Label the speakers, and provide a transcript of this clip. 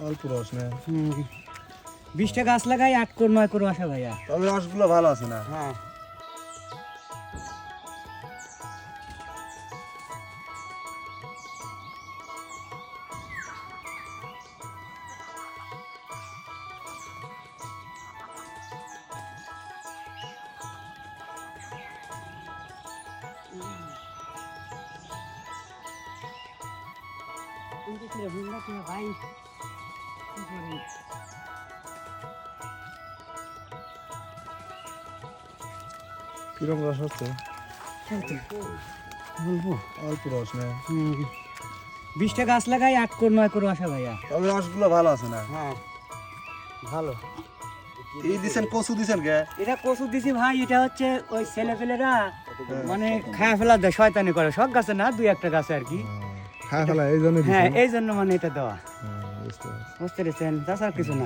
Speaker 1: অল্প রস না
Speaker 2: বিশটা গাছ লাগাই আট কোর নয় কোর আসা ভাইয়া
Speaker 1: তবে রসগুলো ভালো আছে না?
Speaker 2: হ্যাঁ।
Speaker 1: রস হচ্ছে?
Speaker 2: বলব?
Speaker 1: অল্প রস না
Speaker 2: বিশটা গাছ লাগাই আট কোর নয় কোর আসা ভাইয়া।
Speaker 1: তবে রসগুলো ভালো আছে না?
Speaker 2: হ্যাঁ ভালো।
Speaker 1: এই দিছেন কচু দিছেন কে?
Speaker 2: এটা কচু দিছি ভাই এটা হচ্ছে ওই ছেলে পেলেরা মানে খায়া ফেলা দেয় শয়তানি করে। সব গাছে না দুই একটা গাছে আর কি।
Speaker 1: খায় ফেলা এই জন্য
Speaker 2: হ্যাঁ এই জন্য মানে এটা দেওয়া। বুঝতে পেরেছেন? তাছাড়া কিছু না।